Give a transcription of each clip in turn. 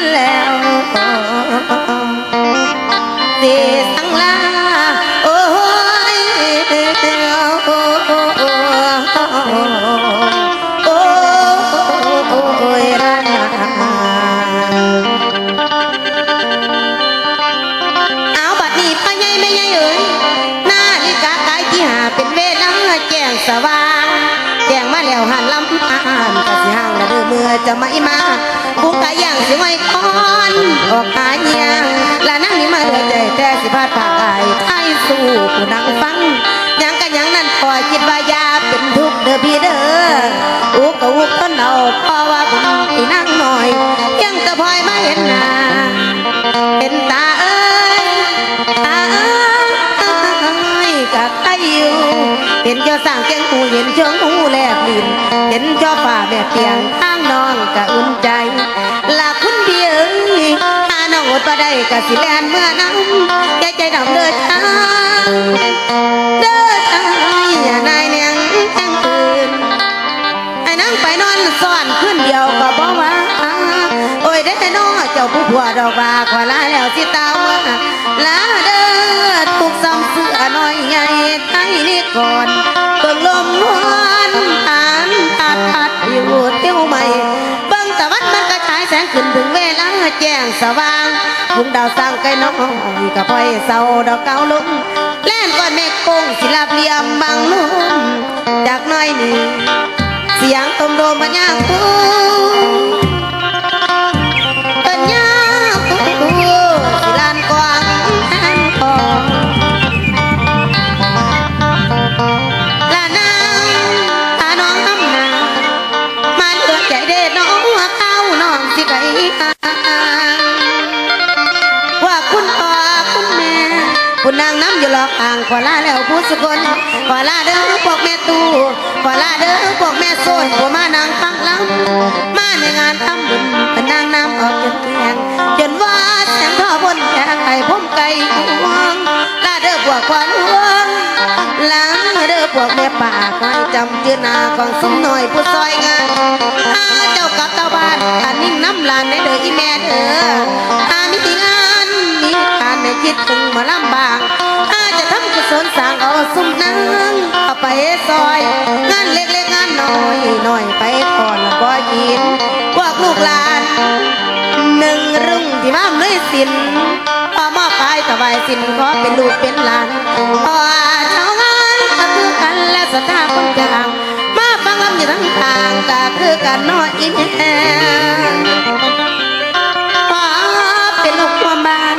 นแล้วสีสังลาโอ้ยเดีโอ้ยรักเอาบัดนี้ไป้าใไม่ใหญ่เอ้ยหน้าฬิกาตายที่หาเป็นเวลาแจ้งสว่าง เมื่อจะไม่มาบุกกะย่างสิไว้ก่อนออกหาเยียงละนั่งนี่มาเดือใจแต่สิพาดปากอายไทยสู้ผู้นั่งฟังยังกันยังนั่นคอยคิดว่ายาเป็นทุกข์เด้อพี่เด้ออุกกะอุกต้นเอาเพราะว่าผมอีนั่งหน่อย ยังตะพลอยมาเห็นหน้าเห็นตาเอ้ยตาเอ้ยกับใครอยู่เห็นเจ้าสร้างแกงหูเห็นเชิงหู น เห็นจ้าป่าแบบเปียงทางน้องกะอุ่นใจลาคุณเดียวถ้าน้องอดบ่ได้กะสิแลนเมื่อน้ำใจใจดำเด้อจ้าเด้อจ้าอย่านายเนียงแจ้งคืนไอ้นั่งไปนอนซ่อนขึ้นเดียวก็บอกว่าโอ้ยได้แต่น้อเจ้าผู้ผัวดอกบาขวาลาแล้วสิตาว่าลาเด้อถูกซ้ำเสือน้อยใหญ่ไทยนี่ก่อน แสงขึ้นถึงเวลาแจ้งสว่างบุญดาวสร้างไก่น้องกับพ่อยเศร้าดอกเกาลุกแล่นก้อนเมฆโป่งสิลาเปลี่ยมบางนุ่มจากน้อยนี้เสียงตมโดมมันยากคู น้ำอยู่หลอกอ่างขอลาแล้วผู้สุคนขอลาเด้อพวกแม่ตู้ขอลาเด้อพวกแม่โซนผัวมานางฟังลำมาในงานทำบุญเป็นนางน้ำออกจนแกงจนว่าแสงพ่อบนแกงไก่ผมไก่หวงลาเด้อพวกควานหวงลาเด้อพวกแม่ป่าคอยจำเจือนาของสมหน่อยผู้ซอยงานอาเจ้ากับเต้าบ้านอันนิ่งน้ำลานในเด้ออีแม่เด้ออามิติงานมีการในคิดถึงหมาลำบาก อินพวกลูกหลานหนึ่งรุ่งที่มาเมื่อสินพอมอบกายถวายสินขอเป็นลูกเป็นหลานพราะว่าชาวงานก็คือกันและสถาคนกลางมาฟังลำอยู่ทั้งทางก็คือกันนออินแอขอเป็นลูกหัวบ้าน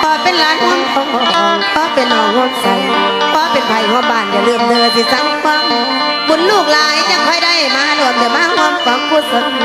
ขอเป็นหลานหัวทองขอเป็นน้องหัวใสขอเป็นไผ่หัวบ้านอย่าลืมเธอสิสังฟังบุญลูกหลายจะค่อยได้มารวมเดี๋ยวมาร่วมฟัง Phật